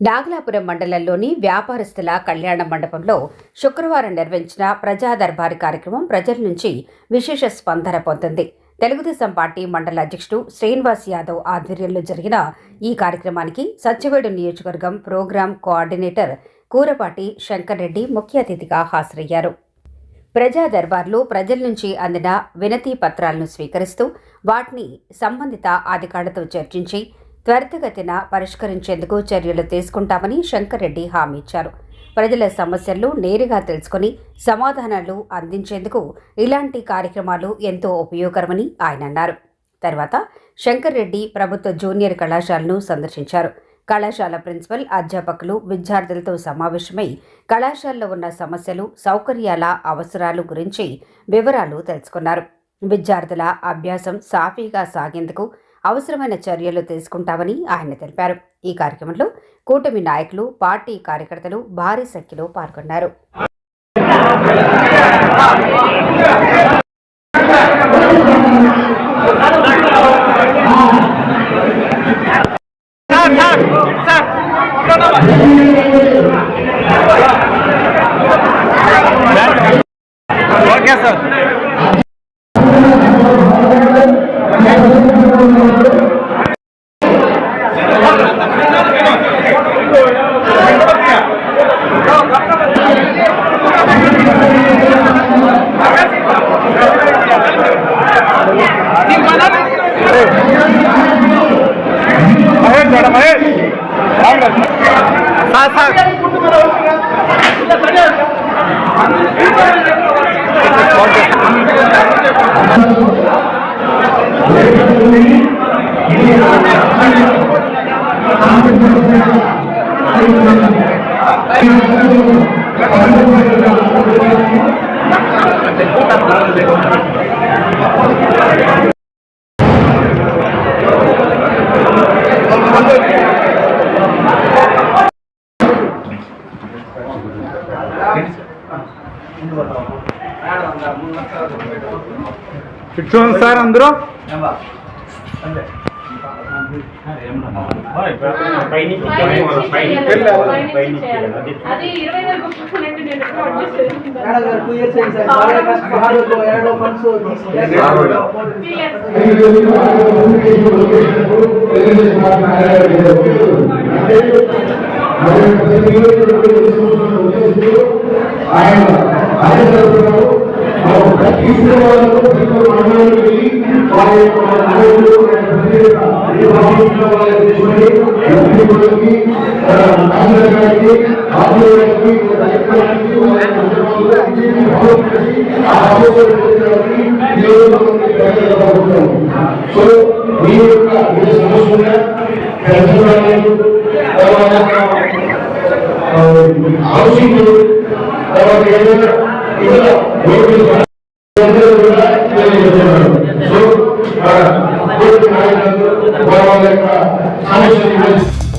నాగలాపురం మండలంలోని వ్యాపారస్తుల కళ్యాణ మండపంలో శుక్రవారం నిర్వహించిన ప్రజా దర్బారు కార్యక్రమం ప్రజల నుంచి విశేష స్పందన పొందింది. తెలుగుదేశం పార్టీ మండల అధ్యక్షుడు శ్రీనివాస్ యాదవ్ ఆధ్వర్యంలో జరిగిన ఈ కార్యక్రమానికి సత్యవేడు నియోజకవర్గం ప్రోగ్రాం కోఆర్డినేటర్ కూరపాటి శంకర్ రెడ్డి ముఖ్య అతిథిగా హాజరయ్యారు. ప్రజా దర్బార్లో ప్రజల నుంచి అందిన వినతి పత్రాలను స్వీకరిస్తూ వాటిని సంబంధిత అధికారులతో చర్చించి త్వరితగతిన పరిష్కరించేందుకు చర్యలు తీసుకుంటామని శంకర్రెడ్డి హామీ ఇచ్చారు. ప్రజల సమస్యలను నేరుగా తెలుసుకుని సమాధానాలు అందించేందుకు ఇలాంటి కార్యక్రమాలు ఎంతో ఉపయోగకరమని ఆయన అన్నారు. తర్వాత శంకర్రెడ్డి ప్రభుత్వ జూనియర్ కళాశాలను సందర్శించారు. కళాశాల ప్రిన్సిపల్ అధ్యాపకులు విద్యార్థులతో సమావేశమై కళాశాలలో ఉన్న సమస్యలు సౌకర్యాల అవసరాలు గురించి వివరాలు తెలుసుకున్నారు. విద్యార్థుల అభ్యాసం సాఫీగా సాగేందుకు అవసరమైన చర్యలు తీసుకుంటామని ఆయన తెలిపారు. ఈ కార్యక్రమంలో కూటమి నాయకులు పార్టీ కార్యకర్తలు భారీ సంఖ్యలో పాల్గొన్నారు okay sir Mahesh madam Mahesh sir sir చూడండి సార్ అందరూ. ఆయన ఇరవై వేలు గుర్తుందండి నేను ఎప్పుడో అడ్జస్ట్ చేసుకుంటాను మేడం గారు టూ ఇయర్స్ అయింది సార్ బాగా కష్టం హార్డ్ ఎరడో ఫండ్స్ ఆయన ఆయన ప్రతి వాళ్ళకు ప్రతి మండలానికి వెళ్ళి వారి యొక్క నాయకులు అన్ని భావించిన వాళ్ళని తీసుకొని ప్రతి ఒక్కరికి నాయకులకి ఆధ్వర్యానికి సో మీ యొక్క ఈ సమస్య పెద్దవాళ్ళు హౌసింగ్ తర్వాత ఏదైనా సమస్య